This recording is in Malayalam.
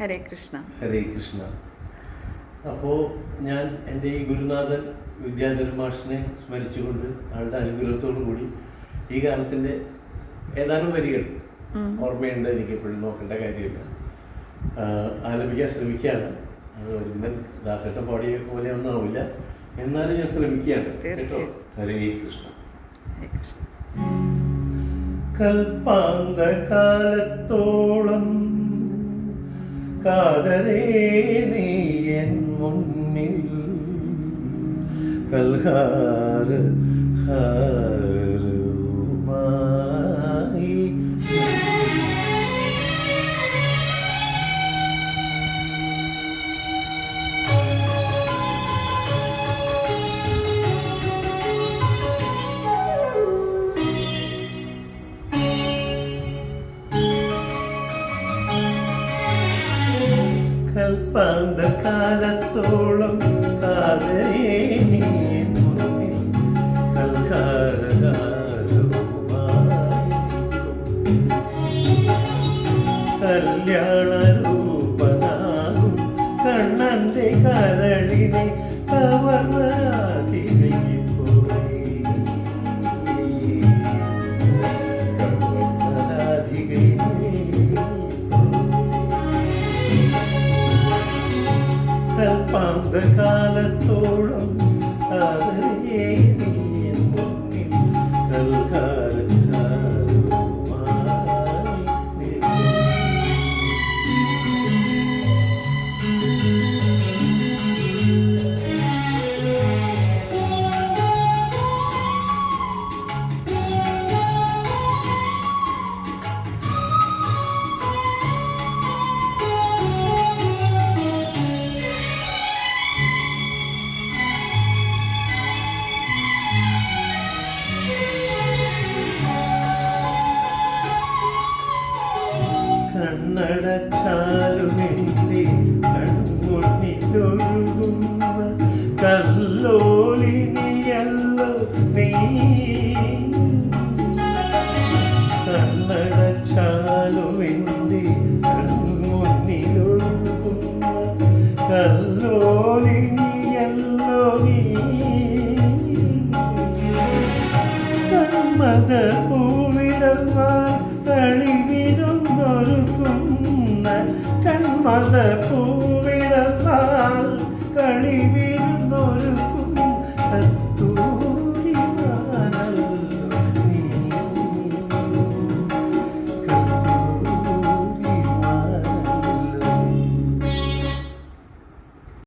ഹരേ കൃഷ്ണ. ഹരേ കൃഷ്ണ. അപ്പോൾ ഞാൻ എന്റെ ഈ ഗുരുനാഥൻ വിദ്യാധരൻ മാഷിനെ സ്മരിച്ചുകൊണ്ട് ആളുടെ അനുഗ്രഹത്തോടു കൂടി ഈ ഗാനത്തിന്റെ ഏതാനും വരികൾ ഓർമ്മയുണ്ട് എനിക്ക് എപ്പോഴും നോക്കേണ്ട കാര്യമില്ല. ആലപിക്കാൻ ശ്രമിക്കുകയാണ്. അത് ഒറിജിനൽ ദാസേട്ട പാടിയ പോലെ ഒന്നും ആവില്ല. എന്നാലും ഞാൻ ശ്രമിക്കുകയാണ്. കേട്ടോ? ഹരേ കൃഷ്ണ. ഹരേ കൃഷ്ണ. കൽപ്പാന്ത കാലത്തോളം കാതരേ നീ എൻ മുന്നിൽ കൽഹാർ ഹാരവുമായി കൽപ്പാന്ത കാതേ നീ മുന്നിൽ കൽപ്പാന്ത കാലത്തോളം കണ്ണടച്ചാലുമെന്റെ കൺമുന്നിലൊഴുകുന്ന കല്ലോലിനിയല്ലോ നീ. കണ്ണടച്ചാലുമെന്റെ കൺമുന്നിലൊഴുകുന്ന കല്ലോലിനിയല്ലോ നീ. കമ്മത പൂവിടന്നാൽ prove